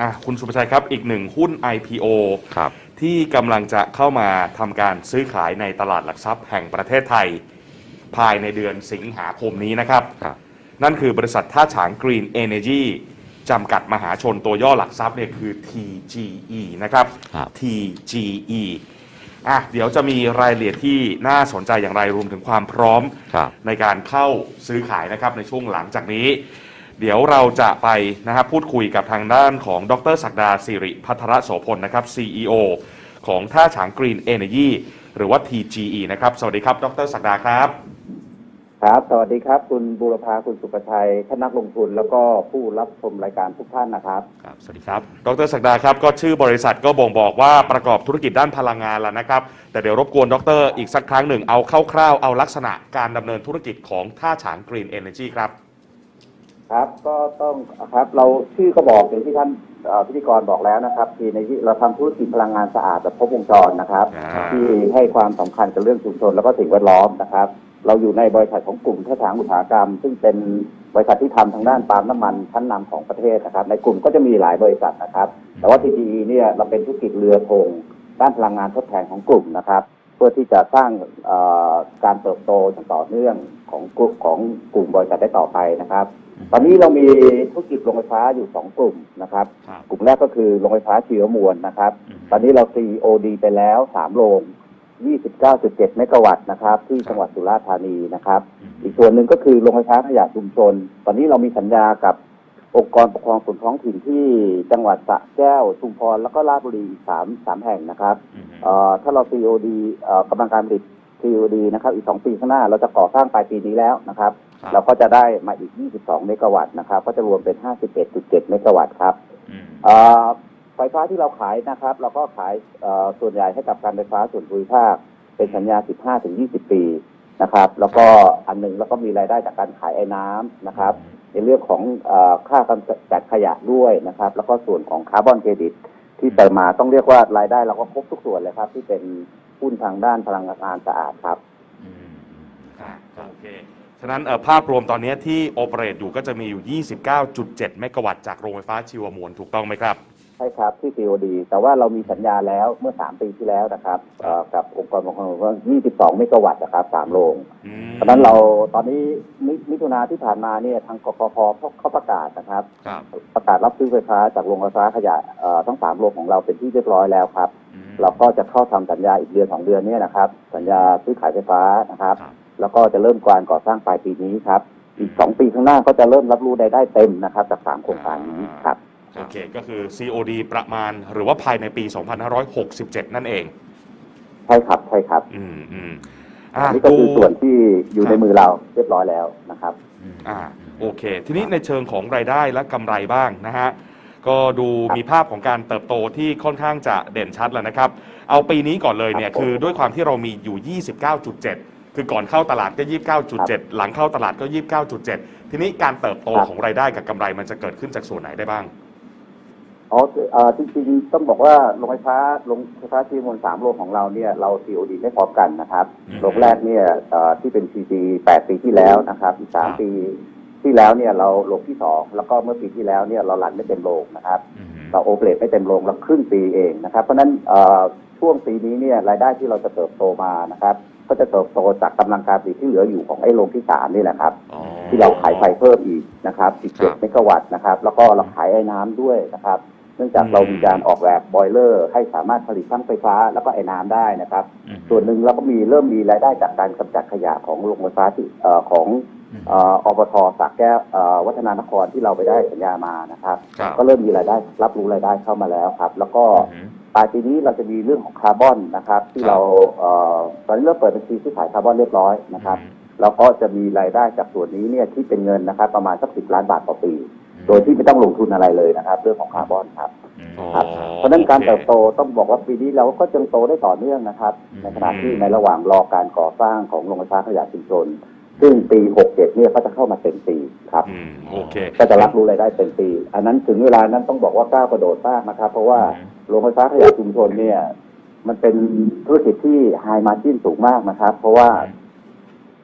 อะคุณสุภชัยครับ อีกหนึ่งหุ้น IPO ครับ ที่กำลังจะเข้ามาทำการซื้อขายในตลาดหลักทรัพย์แห่งประเทศไทย ภายในเดือนสิงหาคมนี้นะครับ ครับนั่นคือบริษัทท่าฉาง Green Energy จำกัดมหาชนตัวย่อหลักทรัพย์เนี่ยคือ TGE นะครับ ครับ TGE อะเดี๋ยวจะมีรายละเอียดที่น่าสนใจอย่างไรรวมถึงความพร้อม ครับ ในการเข้าซื้อขายนะครับในช่วงหลังจากนี้ เดี๋ยวเราจะไปนะครับพูดคุยกับทางด้านของดรศักดาสิริพัทรโสพลนะครับ CEO ของท่าฉาง Green Energy หรือว่า TGE นะครับ สวัสดีครับ ดรศักดาครับ ครับ สวัสดีครับ คุณบูรพาคุณสุประชัยท่านนักลงทุนแล้วก็ผู้รับชมรายการทุกท่านนะครับ ครับ สวัสดีครับ ดรศักดาครับ ก็ชื่อบริษัทก็บ่งบอกว่าประกอบธุรกิจด้านพลังงานแล้วนะครับ แต่เดี๋ยวรบกวนดรอีกสักครั้งหนึ่งเอาคร่าวๆเอาลักษณะการดำเนินธุรกิจของท่าฉาง Green Energy ครับ ครับก็ต้องครับเราชื่อก็บอกอย่างที่ท่านเอ่อพิธีกรบอกแล้วนะครับที่ในที่เราทำธุรกิจพลังงานสะอาดแบบครบวงจรนะครับ อ่า ที่ให้ความสำคัญกับเรื่องชุมชนแล้วก็สิ่งแวดล้อมนะครับ เราอยู่ในบริษัทของกลุ่มท่าทางอุตสาหกรรม ซึ่งเป็นบริษัทที่ทำทางด้านปาล์มน้ำมันชั้นนำของประเทศนะครับ ในกลุ่มก็จะมีหลายบริษัทนะครับ แต่ว่า TGE เนี่ยเราเป็นธุรกิจเรือธงด้านพลังงานทดแทนของกลุ่มนะครับ เพื่อที่จะสร้างเอ่อการเติบโตอย่างต่อเนื่องของกลุ่มของกลุ่มบริษัทได้ต่อไปนะครับ ตอนนี้เรามีธุรกิจโรงไฟฟ้าอยู่สองกลุ่มนะครับ ครับ กลุ่มแรกก็คือโรงไฟฟ้าชีวมวลนะครับตอนนี้เรา COD ไปแล้วสามโรง 29.7 เมกะวัตต์นะครับ ที่จังหวัดสุราษฎร์ธานีนะครับ อีกส่วนหนึ่งก็คือโรงไฟฟ้าขยะชุมชน ตอนนี้เรามีสัญญากับองค์กรปกครองส่วนท้องถิ่นที่จังหวัดสระแก้ว ชุมพร แล้วก็ราชบุรีอีกสามสามแห่งนะครับเอ่อถ้าเรา COD เอ่อกำลังการผลิต COD นะครับ อีกสองปีข้างหน้าเราจะก่อสร้างปลายปีนี้แล้วนะครับ ครับ เราก็จะได้มาอีก 22 เมกะวัตต์นะครับ ก็จะรวมเป็น 51.7 เมกะวัตต์ครับเอ่อไฟฟ้าที่เราขายนะครับ เราก็ขายเอ่อส่วนใหญ่ให้กับการไฟฟ้าส่วนภูมิภาค เป็นสัญญา 15-20 ปีนะครับ แล้วก็อันหนึ่งแล้วก็มีรายได้จากการขายไอ้น้ำนะครับ ในเรื่องของเออค่ากำจัดขยะด้วยนะครับ แล้วก็ส่วนของคาร์บอนเครดิต ที่ไปมาต้องเรียกว่ารายได้เราก็ครบทุกส่วนเลยครับ ที่เป็นหุ้นทางด้านพลังงานสะอาดครับอ่าโอเค ฉะนั้นเอ่อภาพรวมตอนนี้ที่โอเปเรตอยู่ก็จะมีอยู่ 29.7 เมกะวัตต์จากโรงไฟฟ้าชีวมวลถูกต้องไหมครับ ใช่ครับที่ COD แต่ว่าเรามีสัญญาแล้วเมื่อ 3 ปีที่แล้วนะครับเอ่อกับองค์กรปกครองส่วนท้องถิ่น22 เมกะวัตต์นะครับ3โรงอืมเพราะฉะนั้นเราตอนนี้มิมิถุนาที่ผ่านมาเนี่ยทางกกพเขาประกาศนะครับ ครับประกาศรับซื้อไฟฟ้าจากโรงไฟฟ้าขยะเอ่อทั้งสามโรงของเราเป็นที่เรียบร้อยแล้วครับ อืมเราก็จะเข้าทำสัญญาอีกเดือนสองเดือนเนี่ยนะครับ สัญญาซื้อขายไฟฟ้านะครับ ครับ แล้วก็จะเริ่มการก่อสร้างปลายปีนี้ครับ อีกสองปีข้างหน้าก็จะเริ่มรับรู้รายได้เต็มนะครับจากสามโครงการนี้ครับ โอเค ก็คือ COD ประมาณหรือว่าภายในปี 2567 นั่นเอง ใช่ครับ ใช่ครับ อืมอืมอันนี้ก็คือส่วนที่อยู่ในมือเราเรียบร้อยแล้วนะครับ อ่าโอเค ทีนี้ในเชิงของรายได้และกำไรบ้างนะฮะ ก็ดูมีภาพของการเติบโตที่ค่อนข้างจะเด่นชัดแล้วนะครับ เอาปีนี้ก่อนเลยเนี่ยครับผมคือด้วยความที่เรามีอยู่ 29.7 คือก่อนเข้าตลาดก็ 29.7 หลังเข้าตลาดก็ 29.7 ทีนี้การเติบโตครับของรายได้กับกำไรมันจะเกิดขึ้นจากส่วนไหนได้บ้าง อ๋อเอ่อจริงๆ ต้องบอกว่าโรงไฟฟ้าโรงไฟฟ้าที่มวลสามโรงของเราเนี่ยเรา COD ไม่พร้อมกันนะครับอืม โรงแรกเนี่ยเอ่อที่เป็น CG แปดปีที่แล้วนะครับอีกสามครับปีที่แล้วเนี่ยเราโรงที่สองแล้วก็เมื่อปีที่แล้วเนี่ยเราหลันไม่เต็มโรงนะครับ เราโอเปเรตไม่เต็มโรงเราครึ่งปีเองนะครับ เพราะฉะนั้นเอ่อช่วงปีนี้เนี่ยรายได้ที่เราจะเติบโตมานะครับ ก็จะเติบโตจากกำลังการผลิตที่เหลืออยู่ของไอ้โรงที่สามนี่แหละครับอ๋อที่เราขายไฟเพิ่มอีกนะครับอีกครัเจ็ดบเมกะวัตต์นะครับ แล้วก็เราขายไอ้น้ำด้วยนะครับ เนื่องจากอืมเรามีการออกแบบบอยเลอร์ ให้สามารถผลิตทั้งไฟฟ้าแล้วก็ไอ้น้ำได้นะครับ ส่วนหนึ่งเราก็มีเริ่มมีรายได้จากการกำจัดขยะของโรงไฟฟ้าที่เอ่อของเอ่ออบทสระแก้วเอ่อวัฒนานครที่เราไปได้สัญญามานะครับครับ ก็เริ่มมีรายได้รับรู้รายได้เข้ามาแล้วครับ แล้วก็อืม ปลายปีนี้เราจะมีเรื่องของคาร์บอนนะครับ ที่ครับเราเอ่อตอนนี้เราเปิดบัญชีซื้อขายคาร์บอนเรียบร้อยนะครับเราก็จะมีรายได้จากส่วนนี้เนี่ยที่เป็นเงินนะครับ ประมาณสักสิบล้านบาทต่อปี โดยที่ไม่ต้องลงทุนอะไรเลยนะครับ เรื่องของคาร์บอนครับอ๋อครับเพราะฉะนั้นการโอคเติบโตต้องบอกว่าปีนี้เราก็ยังโตได้ต่อเนื่องนะครับอืมในขณะที่ในระหว่างรอการก่อสร้างของโรงไฟฟ้าขยะชุมชนซึ่งปี 67 เนี่ยก็จะเข้ามาเต็มปีครับอืมโอเคก็จะรับรู้รายได้เต็มปี อันนั้นถึงเวลานั้นต้องบอกว่าก้าวกระโดดมากนะครับ เพราะว่าอืม โรงไฟฟ้าขยะชุมชนเนี่ย มันเป็นธุรกิจที่ไฮมาร์จิ้นสูงมากนะครับ เพราะว่า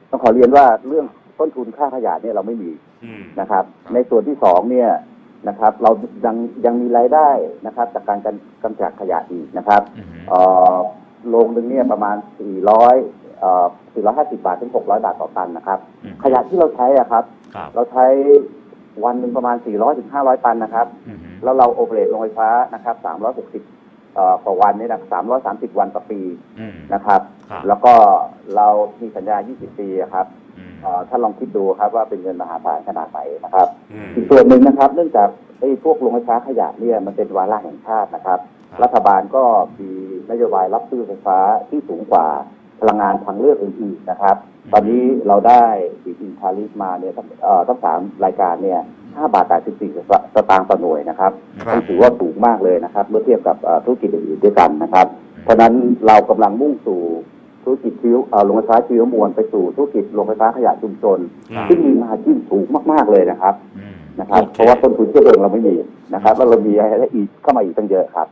ต้องขอเรียนว่าเรื่องต้นทุนค่าขยะเนี่ยเราไม่มีอืม นะครับครับในส่วนที่สองเนี่ยนะครับ เรายังยังมีรายได้นะครับ จากการกันกำจัดขยะอีกนะครับอือฮึเอ่อโรงหนึ่งเนี่ยประมาณ 400เอ่อ450 บาทถึง 600 บาทต่อตันนะครับ อืมขยะที่เราใช้อะครับ ครับ เราใช้ วันหนึ่งประมาณ 400ถึง500 ตันนะครับอือฮึแล้วเราโอเปเรตโรงไฟฟ้านะครับ 360เอ่อต่อวันเนี่ยนะ330 วันต่อปีอืมนะครับครับ แล้วก็เรามีสัญญา 20 ปีอะครับอืมเอ่อถ้าลองคิดดูครับว่าเป็นเงินมหาศาลขนาดไหนนะครับอืมอีกส่วนหนึ่งนะครับ เนื่องจากไอ้พวกโรงไฟฟ้าขยะเนี่ยมันเป็นวาระแห่งชาตินะครับครับรัฐบาลก็มีนโยบายรับซื้อไฟฟ้าที่สูงกว่า พลังงานทางเลือกอื่นๆนะครับ ตอนนี้เราได้ดีอินทาริสมาเนี่ยทั้งเอ่อทั้งสามรายการเนี่ย5บาท84สตางค์ต่อหน่วยนะครับครับซึ่งถือว่าสูงมากเลยนะครับ เมื่อเทียบกับเอ่อธุรกิจอื่นๆด้วยกันนะครับ เพราะฉะนั้นเรากำลังมุ่งสู่ธุรกิจชีวเอ่อโรงไฟฟ้าชีวมวลไปสู่ธุรกิจโรงไฟฟ้าขยะชุมชน ครับ ซึ่งมีมาจิ้นสูงมากๆเลยนะครับอืมนะครับ โอเค เพราะว่าต้นทุนเชื้อเพลิงเราไม่มีนะครับ แล้วเรามีอะไรอีกเข้ามาอีกตั้งเยอะครับ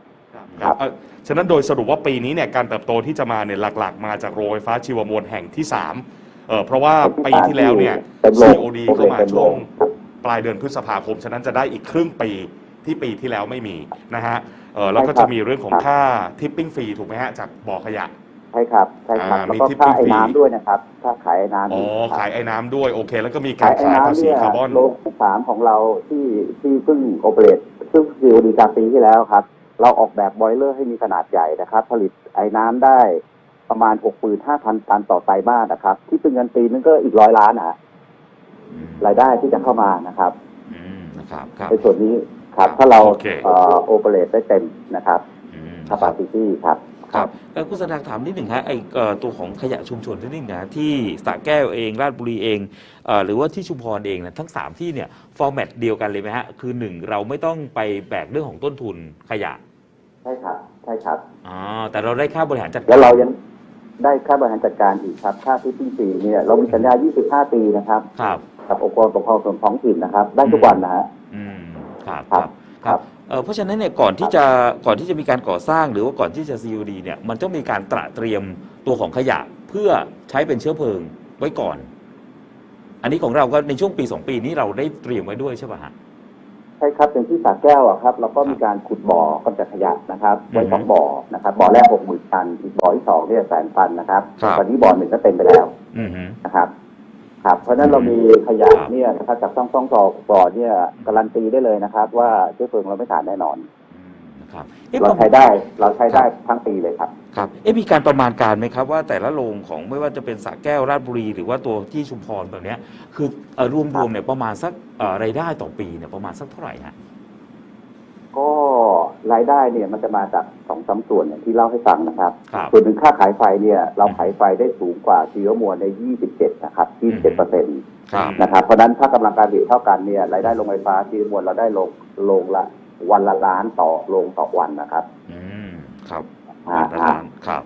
ครับเอ่อฉะนั้นโดยสรุปว่าปีนี้เนี่ยการเติบโตที่จะมาเนี่ยหลักๆ มาจากโรงไฟฟ้าชีวมวลแห่งที่3เออเพราะว่าปีที่แล้วเนี่ยเป็นโรง COD เข้ามาเป็นโรงช่วงครับปลายเดือนพฤษภาคม ฉะนั้นจะได้อีกครึ่งปีที่ปีที่แล้วไม่มีนะฮะเออแล้วก็จะมีเรื่องของค่าทิปปิ้งฟรีถูกไหมฮะจากบ่อขยะ ใช่ครับใช่ครับอ่าแล้วมีก็ทิปค่าปิ้งไอ้ฟรีน้ำด้วยนะครับค่าขายไอ้น้ำอ๋ออีกครับขายไอ้น้ำด้วยโอเค แล้วก็มีกาขารยไอ้ขายภาน้ำษีเนี่ยคาร์บอนโรงสามของเราที่ที่เพิ่งโอเปเรตซึ่งคือดีจากปีที่แล้วครับ เราออกแบบบอยเลอร์ให้มีขนาดใหญ่นะครับ ผลิตไอ้น้ำได้ประมาณ65,000ตันต่อไตรมาสนะครับ ที่เป็นเงินปีนึงก็อีกร้อยล้านนะฮะอืมรายได้ที่จะเข้ามานะครับอืมนะครับครับในส่วนนี้ครับครับถ้าเราโอเคโอเปเรตได้เต็มนะครับอืมคาปาซิตี้ครับครับเอ่อคุณสดาถามนิดหนึ่งฮะไอเอ่อตัวของขยะชุมชนนิดหนึ่งนะที่สระแก้วเองราชบุรีเองเอ่อหรือว่าที่ชุมพรเองนะทั้ง 3 ที่เนี่ยฟอร์แมตเดียวกันเลยไหมฮะคือ 1 เราไม่ต้องไปแบกเรื่องของต้นทุนขยะ ใช่ครับใช่ครับอ๋อแต่เราได้ค่าบริหารจัดการแล้วเรายังได้ค่าบริหารจัดการอีกครับ ค่าที่ปิ้งปีเนี่ยเรามีสัญญา 25 ปีนะครับครับกับองค์กรปกครองส่วนท้องถิ่นนะครับ ได้ทุกวันนะฮะอืมครับคครัรับบครับเอ่อเพราะฉะนั้นเนี่ยก่อนที่จะก่อนที่จะมีการก่อสร้างหรือว่าก่อนที่จะ COD เนี่ยมันต้องมีการตระเตรียมตัวของขยะเพื่อใช้เป็นเชื้อเพลิงไว้ก่อน อันนี้ของเราก็ในช่วงปี2ปีนี้เราได้เตรียมไว้ด้วยใช่ป่ะฮะ ใช่ครับอย่างที่สระแก้วอะครับ เราก็มีการขุดบ่อกำจัดขยะนะครับไว้อือฮึสองบ่อนะครับบ่อแรกหกหมื่นตันอีกบ่อที่สองเนี่ยแสนตันนะครับครับ ตอนนี้บ่อหนึ่งก็เต็มไปแล้วอือฮึ นะครับครับ เพราะฉะนั้นเรามีขยะครับเนี่ยนะครับจากต้องต้องต่อบ่อเนี่ยการันตีได้เลยนะครับ ว่าเชื้อเพลิงเราไม่ขาดแน่นอนอืมนะ ครับเอ๊ะเราประใช้ได้เราใช้ได้ทั้งปีเลยครับครับเอ๊ะมีการประมาณการไหมครับว่าแต่ละโรงของไม่ว่าจะเป็นสระแก้วราชบุรี หรือว่าตัวที่ชุมพรแบบเนี้ยคือเอ่อรวมๆเนี่ยประมาณสักเอ่อรายได้ต่อปีเนี่ยประมาณสักเท่าไหร่ฮะก็รายได้เนี่ยมันจะมาจากสองสามส่วนอย่างที่เล่าให้ฟังนะครับครับส่วนหนึ่งค่าขายไฟเนี่ยเราขายไฟได้สูงกว่าซีโอมวลใน 27 นะครับ 27เปอร์เซ็นต์ครับนะครับเพราะฉะนั้นถ้ากำลังการผลิตเท่ากันเนี่ยรายได้โรงไฟฟ้าซีโอมวลเราได้ลงลงละ วันละล้านต่อโรงต่อวันนะครับ อืมครับอ่าล้านครับ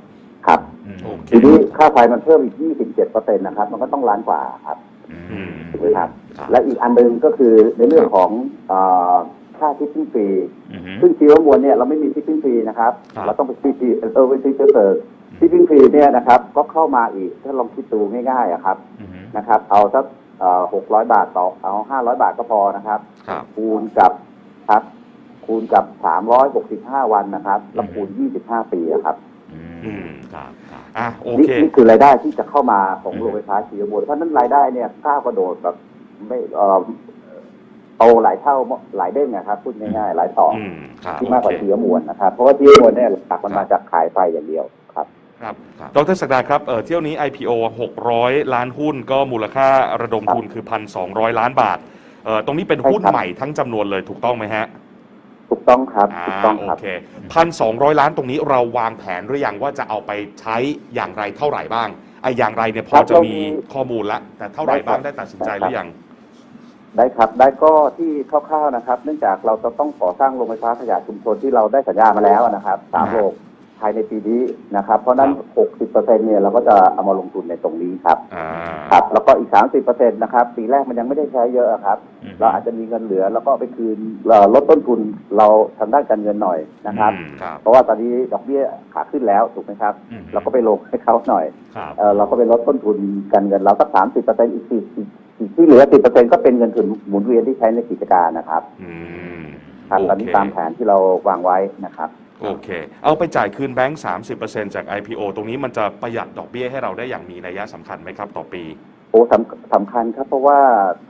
ครับ อืมโอเคทีนี้ค่าไฟมันเพิ่มอีก 27เปอร์เซ็นต์นะครับ มันก็ต้องล้านกว่าครับอืมถูกไหมครับ ครับและอีกอันหนึงก็คือในเรื่องของเอ่อค่าทิปปิ้งฟรี อือฮึ ซึ่งซีโอมวลเนี่ยเราไม่มีทิปปิ้งฟรีนะครับ ครับ เราต้องไปซีซีเออไปซีเซอร์ทิปปิ้งฟรีเนี่ยนะครับ ก็เข้ามาอีกถ้าลองคิดดูง่ายๆอะครับอือฮึนะครับ เอาสักหกร้อยบาทต่อเอาห้าร้อยบาทก็พอนะครับ ครับ คูณกับครับ คูณกับสามร้อยหกสิบห้าวันนะครับแล้วอืมคูณยี่สิบห้าปีอะครับอือืมมครับครับอะโอนี่เค นี่คือรายได้ที่จะเข้ามาของอืม โรงไฟฟ้าชีวมวลเพราะฉะนั้นรายได้เนี่ยก้าวกระโดดแบบไม่เอ่อโตหลายเท่าหลายเด้งนะครับพูดง่ายๆหลายต่อออืมครับที่มากกว่าโอเค ชีวมวลนะครับ เพราะว่าชีวมวลเนี่ยหลักมันมาจากขายไฟอย่างเดียวครับ ครับครับดรศักดาครับเอ่อเที่ยวนี้ IPO 600 ล้านหุ้นก็มูลค่าระดมทุนคือ 1,200 ล้านบาทเอ่อตรงนี้เป็นหุ้นใช่ครับ ใหม่ทั้งจำนวนเลยถูกต้องไหมฮะ ถูกต้องครับอ่าถูกต้องโอครับเคพันสองร้อยล้านตรงนี้เราวางแผนหรือยังว่าจะเอาไปใช้อย่างไรเท่าไหร่บ้างไอ้อย่างไรเนี่ยพอครับจะเรามีมีข้อมูลละแต่เท่าไหร่บ้างได้ได้ครับตัดสินใจหรือยังได้ครับ ได้ก็ที่คร่าวๆนะครับ เนื่องจากเราจะต้องก่อสร้างโรงไฟฟ้าขยะชุมชนที่เราได้สัญญามาแล้วนะครับสามครับโรงภายในปีนี้นะครับ เพราะฉะนั้น 60เปอร์เซ็นเนี่ยเราก็จะเอามาลงทุนในตรงนี้ครับ อ่า ครับ แล้วก็อีก 30เปอร์เซ็นนะครับปีแรกมันยังไม่ได้ใช้เยอะครับ อืม เราอาจจะมีเงินเหลือแล้วก็เอาไปคืนเอ่อลดต้นทุนเราทางด้านการเงินหน่อยนะครับ อืม ครับ เพราะว่าตอนนี้ดอกเบี้ยขาขึ้นแล้วถูกไหมครับ อืม เราก็ไปลงให้เขาหน่อยครับ เอ่อเราก็ไปลดต้นทุนการเงินเราสักสามสิบเปอร์เซ็นต์อีกสี่อีกที่เหลือสิบเปอร์เซ็นต์ก็เป็นเงินทุนหมุนเวียนที่ใช้ในกิจการนะครับอืม ครับโอเคตอนนี้ตามแผนที่เราวางไว้นะครับ โอเค เอาไปจ่ายคืนแบงก์30%จาก IPO ตรงนี้มันจะประหยัดดอกเบี้ยให้เราได้อย่างมีนัยสำคัญไหมครับ ต่อปี โอ้สำสำคัญครับ เพราะว่า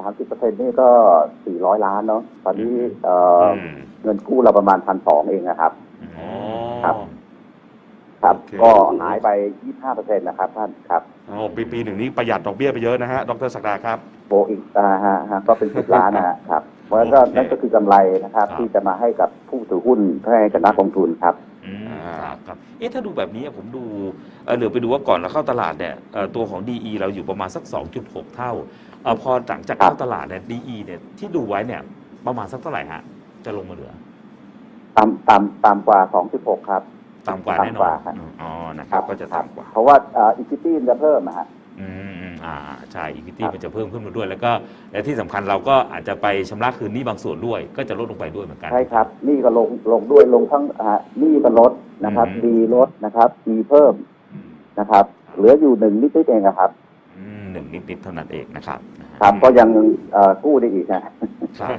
30%นี่ก็ 400 ล้านเนาะตอนนี้เอ่ออมเงินกู้เราประมาณพันสองเองนะครับอ๋อครับครับโอเคก็หายไป 25%นะครับท่านครับอ๋อปีปีหนึ่งนี้ประหยัดดอกเบี้ยไปเยอะนะฮะ ดรศักดาครับโบอีกอ่าฮะฮะก็เป็น10ล้านนะฮะครับเพ ราะฉะนั้นก็โอเคนั่นก็คือกำไรนะครับครับ ที่จะมาให้กับผู้ถือหุ้นให้กับนักลงทุนครับ อืมอ่าครับครับเอ๊ะถ้าดูแบบนี้ผมดูเอ่อเหลือไปดูว่าก่อนเราเข้าตลาดเนี่ยเอ่อตัวของ DE เราอยู่ประมาณสัก 2.6 เท่าเอ่อพอหลังจากครับเข้าตลาดเนี่ย DE เนี่ยที่ดูไว้เนี่ยประมาณสักเท่าไหร่ฮะจะลงมาเหลือตามตามตามกว่า 2.6 ครับ ต่ำกว่าแน่นต่ำกอว่านครับ อ๋อนะครับ ก็จะต่ำกว่า เพราะว่าอีควิตี้จะเพิ่มนะฮะ อืมอืมอ่าใช่อีก i ตี้ครับ มันจะเพิ่มขึ้นมาด้วย แล้วก็และที่สำคัญเราก็อาจจะไปชำระคืนหนี้บางส่วนด้วย ก็จะลดลงไปด้วยเหมือนกัน ใช่ครับหนี่ก็ลงลงด้วยลงทั้งอ่าหนี่ก็ลดนะครับ อืม ดีลดนะครับดีเพิ่มอืมนะครับ เหลืออยู่หนึ่งนิดๆเองอะครับอืมหนึ่งนิดๆเท่านั้นเองนะครับครับก็ยังเอ่อกู้ได้อีกนะครับ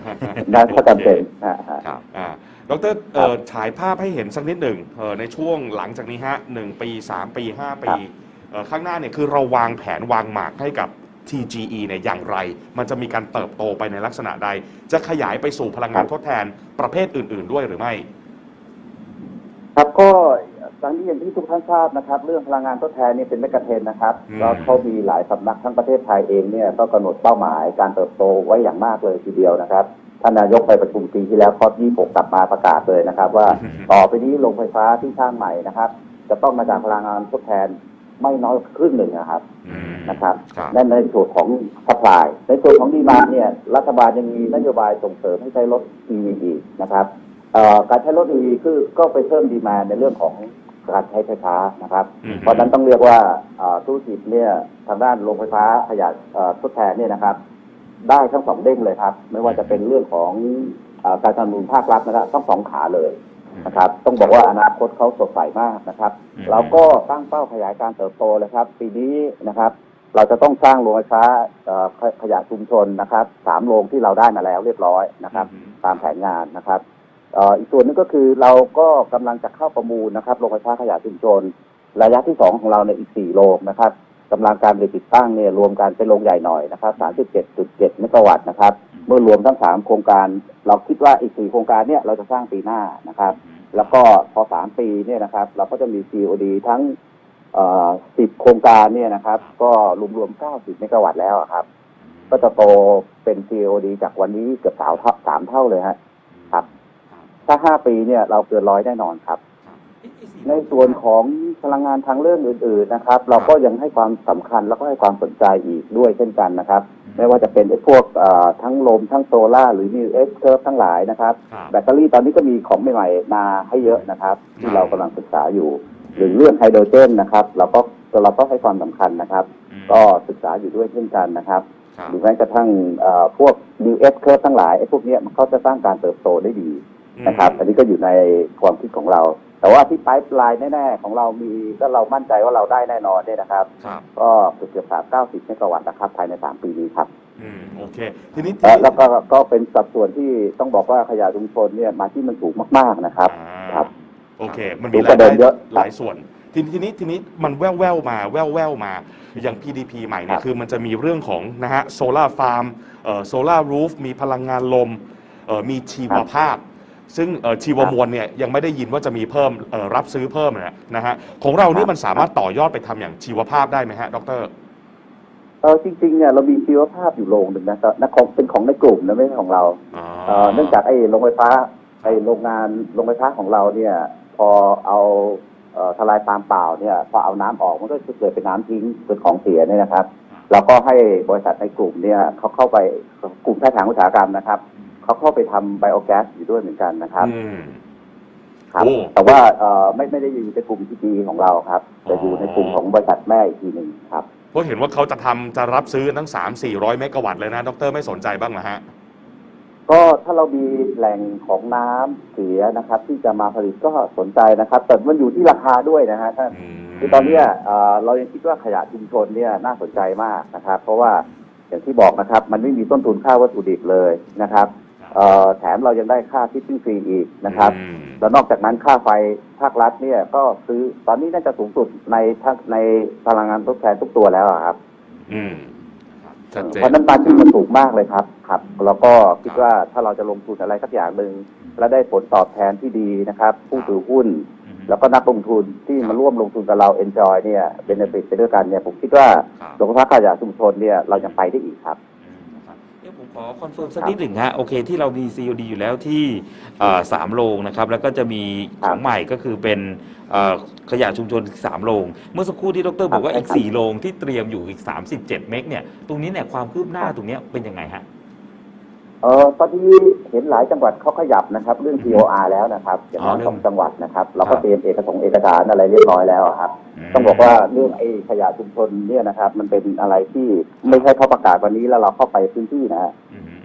นะถ้าจำเป็นนะฮะ ครับ อ่าดรเอ่อฉายภาพให้เห็นสักนิดหนึ่งเอ่อในช่วงหลังจากนี้ฮะหนึ่งปี3ปี5ปีเอ่อ ข้างหน้าเนี่ยคือเราวางแผนวางหมากให้กับ TGE เนี่ยอย่างไร มันจะมีการเติบโตไปในลักษณะใด จะขยายไปสู่พลังงานทดแทนประเภทอื่น ๆ ด้วยหรือไม่ ครับก็ตอนนี้อย่างที่ทุกท่านทราบนะครับ เรื่องพลังงานทดแทนเนี่ยเป็นแมกกาเทนนะครับ อืม แล้วเขามีหลายสำนักทั้งประเทศไทยเองเนี่ยก็กำหนดเป้าหมายการเติบโตไว้อย่างมากเลยทีเดียวนะครับท่านนายกไปประชุมปีที่แล้วคอ26กลับมาประกาศเลยนะครับ ว่า ต่อไปนี้โรงไฟฟ้าที่สร้างใหม่นะครับ จะต้องมาจากพลังงานทดแทน ไม่น้อยกว่าครึ่งหนึ่งนะครับอืมนะครับครับนั่นในส่วนของสปายในส่วนของดีมาเนี่ยรัฐบาลยังมีนโยบายส่งเสริมให้ใช้รถ EV อีกนะครับเอ่อการใช้รถ EV คือก็ไปเพิ่มดีมาในเรื่องของการใช้ไฟฟ้านะครับอืมเพราะฉะนั้นต้องเรียกว่าเอ่อธุรกิจเนี่ยทางด้านโรงไฟฟ้าขยะเอ่อทดแทนเนี่ยนะครับ ได้ทั้งสองเด้งเลยครับ ไม่ว่าจะเป็นเรื่องของเออการสนับสนุนภาครัฐนะครับต้องสองขาเลย นะครับ ต้องบอกว่าอนาคตเขาสดใสมากนะครับอืมเราก็ตั้งเป้าขยายการเติบโตเลยครับ ปีนี้นะครับ เราจะต้องสร้างโรงไฟฟ้าเอ่อขขยะชุมชนนะครับสามโรงที่เราได้มาแล้วเรียบร้อยนะครับอืมตามแผนงานนะครับเอ่ออีกส่วนหนึงก็คือเราก็กำลังจะเข้าประมูลนะครับโรงไฟฟ้าขยะชุมชน ระยะที่สองของเราในยอีกสี่โรงนะครับ กำลังการผลิตติดตั้งเนี่ยรวมกันเป็นโรงใหญ่หน่อยนะครับ37.7เมกะวัตต์นะครับ เมื่อรวมทั้งสามโครงการ เราคิดว่าอีกสี่โครงการเนี่ยเราจะสร้างปีหน้านะครับ แล้วก็พอสามปีเนี่ยนะครับ เราก็จะมี COD ทั้งเอ่อ10 โครงการเนี่ยนะครับ ก็รวมๆ 90 เมกะวัตต์แล้วอะครับ ก็จะโตเป็น COD จากวันนี้เกือบสามเท่าสามเท่าเลยฮะครับ ถ้า 5 ปีเนี่ยเราเกินร้อยแน่นอนครับ ในส่วนของพลังงานทางเรื่องอื่น ๆนะครับ เราก็ยังให้ความสำคัญแล้วก็ให้ความสนใจอีกด้วยเช่นกันนะครับ ไม่ว่าจะเป็นไอ้พวกเอ่อทั้งลมทั้งโซล่าร์หรือนิวเอ็กซ์เคิร์ฟทั้งหลายนะครับครับ แบตเตอรี่ตอนนี้ก็มีของใหม่ๆมาให้เยอะนะครับครัที่บเรากำลังศึกษาอยู่ หรือเรื่องไฮโดรเจนนะครับเราก็เราก็ให้ความสำคัญนะครับอืมก็ศึกษาอยู่ด้วยเช่นกันนะครับครับหรือแม้กระทั่งเอ่อพวก New S Curve ทั้งหลายไอ้พวกเนี้ยมันเขาจะสร้างการเติบโตได้ดีนะครับ อันนี้ก็อยู่ในความคิดของเรา แต่ว่าที่ไ i ป์ไลน์แน่ๆของเรามีก็เรามั่นใจว่าเราได้แน่นอนเนี่ยนะครับ ครับ ก็เกือบสามเก้าสิบเมกะวัตต์นะครับภายในสามปีนี้ครับอืม โอเค ทีนี้และแล้วก็ก็เป็นสัดส่วนที่ต้องบอกว่าขยะชุมชนเนี่ยมาที่มันสูงมากๆนะครับ อ่าครับโอเค มันดูมีปรายระเด็ได้นเยอะหลายส่วน ทีนี้ทีนี้ทีนี้มันแววแววๆมาแววแววๆมา อย่าง PDP ใหม่เนี่คยรับ คือมันจะมีเรื่องของนะฮะโซลาร์ฟาร์มเอ่อโซลาร์รูฟมีพลังงานลมเอ่อมีชีวภาพ ซึ่งเอ่อชีวมวลเนี่ยยังไม่ได้ยินว่าจะมีเพิ่มเอ่อรับซื้อเพิ่มนะนะฮะของเรานี่มันสามารถต่อยอดไปทำอย่างชีวภาพได้ไหมฮะดร เออจริงๆเนี่ยเรามีชีวภาพอยู่โรงหนึ่งนะครับนะของเป็นของในกลุ่มนะไม่ใช่ของเราอ๋อเอ่อเนื่องจากไอ้โรงไฟฟ้าไอ้โรงงานโรงไฟฟ้าของเราเนี่ย พอเอาเอ่อทลายปาล์มเปล่าเนี่ยพอเอาน้ำออกมันก็จะเกิดเป็นน้ำทิ้งเป็นของเสียเนี่ยนะครับ เราก็ให้บริษัทในกลุ่มเนี่ยเขาเข้าไปกลุ่มแพทย์ทางอุตสาหกรรมนะครับ เขาเข้าไปทำไบโอแก๊สอยู่ด้วยเหมือนกันนะครับ อืม ครับ โอ้ แต่ว่าเอ่อไม่ไม่ได้อยู่ในกลุ่มทีดีของเราครับแต่อยู่ในกลุ่มของบริษัทแม่อีกทีหนึ่งครับ เพราะเห็นว่าเขาจะทำจะรับซื้อทั้ง 3 4 0 0 เมกะวัตต์เลยนะ ดรไม่สนใจบ้างเหรอฮะ ก็ถ้าเรามีแหล่งของน้ำเสียนะครับ ที่จะมาผลิตก็สนใจนะครับ แต่มันอยู่ที่ราคาด้วยนะฮะท่านอืมคือตอนเนี้ยเอ่อเรายังคิดว่าขยะชุมชนเนี่ยน่าสนใจมากนะครับ เพราะว่าอย่างที่บอกนะครับ มันไม่มีต้นทุนค่าวัตถุดิบเลยนะครับเอ่อ แถมเรายังได้ค่าทิปปิ้งฟรีอีกนะครับอืมแล้วนอกจากนั้นค่าไฟภาครัฐเนี่ยก็ซื้อตอนนี้น่าจะสูงสุดในทั้งในพลังงานทดแทนทุกตัวแล้วอะครับอืมชัดเจเพราะนนั้นปาชินมันสูงมากเลยครับครับ แล้วก็คิดว่าถ้าเราจะลงทุนอะไรสักอย่างหนึ่งและได้ผลตอบแทนที่ดีนะครับ ผู้ถือหุ้นอืมแล้วก็นักลงทุนที่มาร่วมลงทุนกับเรา enjoy เนี่ยเบนฟิตไปด้วยกันเนี่ยผมคิดว่าครับโรงไฟฟ้าขยะชุมชนเนี่ยเรายังไปได้อีกครับนะครับ เดี๋ยวผมขอคอนเฟิร์มสักนิดหนึ่งฮะโอเคที่เรามี COD อยู่แล้วที่เอ่อสามโรงนะครับแล้วก็จะมีของใหม่ก็คือเป็นเอ่อขยะชุมชนอีกสามโรงเมื่อสักครู่ที่ดรบอกว่าอีก4โรงที่เตรียมอยู่อีก 37 เมกเนี่ยตรงนี้เนี่ยความคืบหน้าตรงเนี้ยเป็นยังไงฮะ เออตอนนี้เห็นหลายจังหวัดเขาขยับนะครับ เรื่อง TOR แล้วนะครับอย่างน้อยอ๋อเรื่สององจังหวัดนะครับ เราครัก็บเตรียมเอกสงค์เอกสารอะไรเรียบร้อยแล้วอะครับ ต้องบอกว่าเรื่องไอ้ขยะชุมชนเนี่ยนะครับ มันเป็นอะไรที่ไม่ใช่เขาประกาศวันนี้แล้วเราเข้าไปพื้นที่นะฮะอืมอืมอืม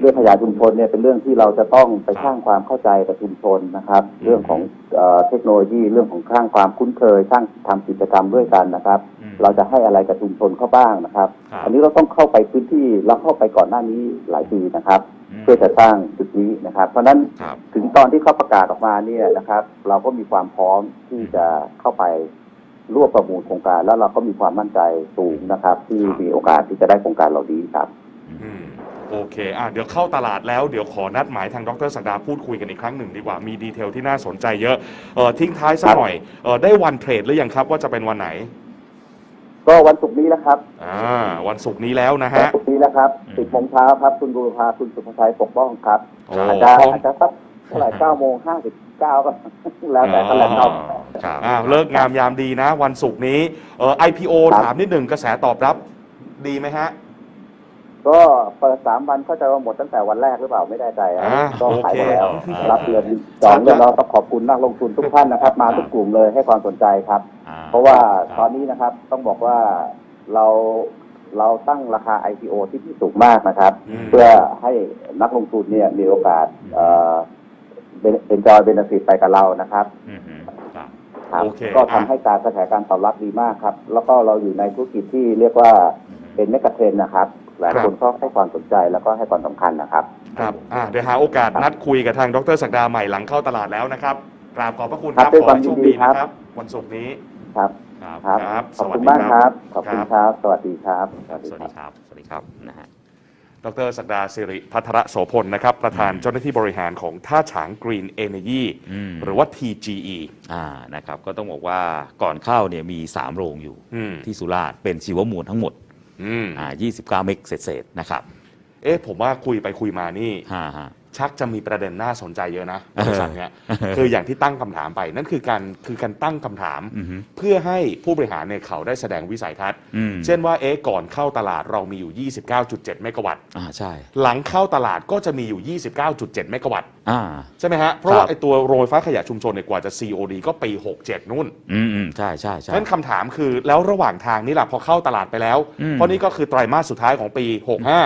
เรื่องขยะชุมชนเนี่ยเป็นเรื่องที่เราจะต้องไปสร้างความเข้าใจกับชุมชนนะครับอืมเรื่องของเอ่อเทคโนโลยีเรื่องของสร้างความคุ้นเคยสร้างทำกิจกรรมด้วยกันนะครับ อืม เราจะให้อะไรกับชุมชนเขาบ้างนะครับ ครับ อันนี้เราต้องเข้าไปพื้นที่เราเข้าไปก่อนหน้านี้หลายปีนะครับอืมเพื่อจะสร้างจุดนี้นะครับ เพราะฉะนั้นครับ ถึงตอนที่เขาประกาศออกมาเนี่ยนะครับ เราก็มีความพร้อมที่จะเข้าไปร่วมประมูลโครงการ แล้วเราก็มีความมั่นใจสูงนะครับ ที่มีโอกาสที่จะได้โครงการเหล่านี้ครับ อืม โอเคอะเดี๋ยวเข้าตลาดแล้วเดี๋ยวขอนัดหมายทางดรสักดาพูดคุยกันอีกครั้งหนึ่งดีกว่ามีดีเทลที่น่าสนใจเยอะเออทิ้งท้ายสักครับหน่อยเออได้วันเทรดหรือยังครับว่าจะเป็นวันไหนก็วันศุกร์นี้นะครับ อ่าวันศุกร์นี้แล้วนะวันฮะศุกร์นี้นะครับอืม สิบโมงเช้าครับ คุณบูรพาคุณสุภชัยปกป้องครับโอ้ อาจจะอาจจะสักเท่าไหร่เก้าโมงห้าสิบเก้าก็ แล้วแต่ตลาดเราครับ อ่าเลิกงามยามดีนะ วันศุกร์นี้เออ IPO ครับ ถามนิดหนึ่งกระแสตอบรับดีไหมฮะ ก็เปิดสามวันเข้าใจว่าหมดตั้งแต่วันแรกหรือเปล่าไม่แน่ใจอะอ่าก็ขายไปแล้วโอเครับเดือนสองเดือนเราต้องขอบคุณนักลงทุนทุกท่านนะครับ มาทุกกลุ่มเลยให้ความสนใจครับ อ่เพราะว่าครับตอนนี้นะครับต้องบอกว่าเราเราตั้งราคา IPO ที่ที่สูงมากนะครับ อืม เพื่อให้นักลงทุนเนี่ยมีโอกาสเอ่อเป็นจอยเบนฟิตไปกับเรานะครับ อืมอืมครับ ครับโอเคก็ทำอะ ให้การกระแสการตอบรับดีมากครับ แล้วก็เราอยู่ในธุรกิจที่เรียกว่าอืมเป็นเมกะเทรนด์นะครับ หลายคนก็ให้ความสนใจแล้วก็ให้ความสำคัญนะครับ ครับอ่าเดี๋ยวหาโอกาสนัดคุยกับทางดรสักดาใหม่หลังเข้าตลาดแล้วนะครับกราบขอบพระคุณคครัรับบด้วยขอความให้โชคยินดีดีครับนะครับ วันศุกร์นี้ครับครับครับครับขอบสวัคุสณดีมากคครัรับบขอบคุณครับ สวัสดีครับครับ สวัสดีครับ สวัสดีครับนะฮะดรสักดาสิริพัทรโสพลนะครับ ประธานอืมเจ้าหน้าที่บริหารของท่าฉางกรีนเอเนจีอืมหรือว่า TGE อ่านะครับ ก็ต้องบอกว่าก่อนเข้าเนี่ยมี 3 โรงอยู่อืมที่สุราษฎร์เป็นชีวมวลทั้งหมด อืมอ่า29เมกเศษๆนะครับเอ๊ะผมว่าคุยไปคุยมานี่ ฮ่าฮ่าชักจะมีประเด็นน่าสนใจเยอะนะเออบริษัทเนี้ยคืออย่างที่ตั้งคำถามไป นั่นคือการคือการตั้งคำถาม อือฮึ เพื่อให้ผู้บริหารเนี่ยเขาได้แสดงวิสัยทัศน์ อืมเช่นว่าเอ๊ะก่อนเข้าตลาดเรามีอยู่ 29.7 เมกะวัตต์ อ่าใช่ หลังเข้าตลาดก็จะมีอยู่ 29.7 เมกะวัตต์ อ่า ใช่ไหมฮะ เพราะว่าครับไอตัวโรงไฟฟ้าขยะชุมชนเนี่ยกว่าจะ COD ก็ปี 67 นู่นอืมอืมใช่ใช่ใช่ นั่นคำถามคือแล้วระหว่างทางนี่แหละพอเข้าตลาดไปแล้ว อืม เพราะนี่ก็คือไตรมาสสุดท้ายของปี65อ่า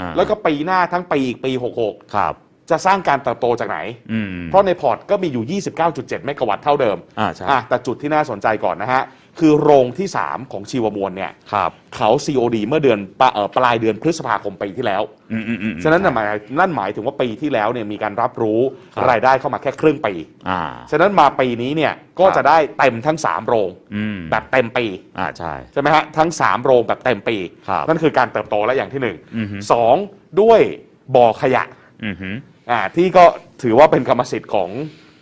อ่าแล้วก็ปีหน้าทั้งปีอีกปี ครับ 66 จะสร้างการเติบโตจากไหน อืม เพราะในพอร์ตก็มีอยู่ 29.7 เมกะวัตต์เท่าเดิมอ่าใช่อะแต่จุดที่น่าสนใจก่อนนะฮะ คือโรงที่ 3 ของชีวมวลเนี่ยครับ เขา COD เมื่อเดือนปะเอ่อปลายเดือนพฤษภาคมปีที่แล้ว อืมอืมอืม ฉะนั้นน่ะหมายนั่นหมายถึงว่าปีที่แล้วเนี่ยมีการรับรู้ครับ รายได้เข้ามาแค่ครึ่งปี อ่า ฉะนั้นมาปีนี้เนี่ยก็ครับ จะได้เต็มทั้ง 3 โรงอืมแบบเต็มปี อ่าใช่ ใช่ไหมฮะทั้ง 3 โรงแบบเต็มปี ครับนั่นคือการเติบโตและอย่างที่ อือฮึ 1 2 ด้วยบ่อขยะอืมฮึอ่าที่ก็ถือว่าเป็นกรรมสิทธิ์ของ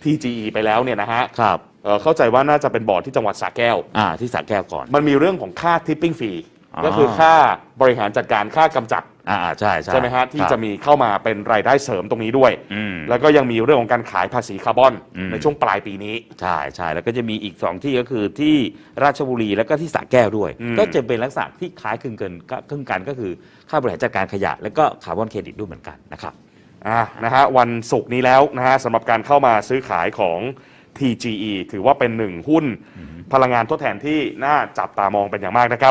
TGE ไปแล้วเนี่ยนะฮะ ครับ เอ่อเข้าใจว่าน่าจะเป็นบ่อที่จังหวัดสระแก้ว อ่าที่สระแก้วก่อน มันมีเรื่องของค่าทิปปิ้งฟรีอ๋อ ก็คือค่าบริหารจัดการค่ากำจัดอ่าอ่าใช่ใช่ใช่ไหมฮะที่ครับ จะมีเข้ามาเป็นรายได้เสริมตรงนี้ด้วย อืมแล้วก็ยังมีเรื่องของการขายภาษีคาร์บอนอืม ในช่วงปลายปีนี้ ใช่ใช่แล้วก็จะมีอีกสองที่ก็คือที่ราชบุรีแล้วก็ที่สระแก้วด้วย อืม ก็จะเป็นลักษณะที่คล้ายคลึงกันก็คลึงกันก็คือค่าบริหารจัดการขยะ แล้วก็คาร์บอนเครดิตด้วยเหมือนกันนะครับ อ่านะฮะวันศุกร์นี้แล้วนะฮะสำหรับการเข้ามาซื้อขายของ TGE ถือว่าเป็นหนึ่งหุ้นพลังงานทดแทนที่น่าจับตามองเป็นอย่างมากนะครับ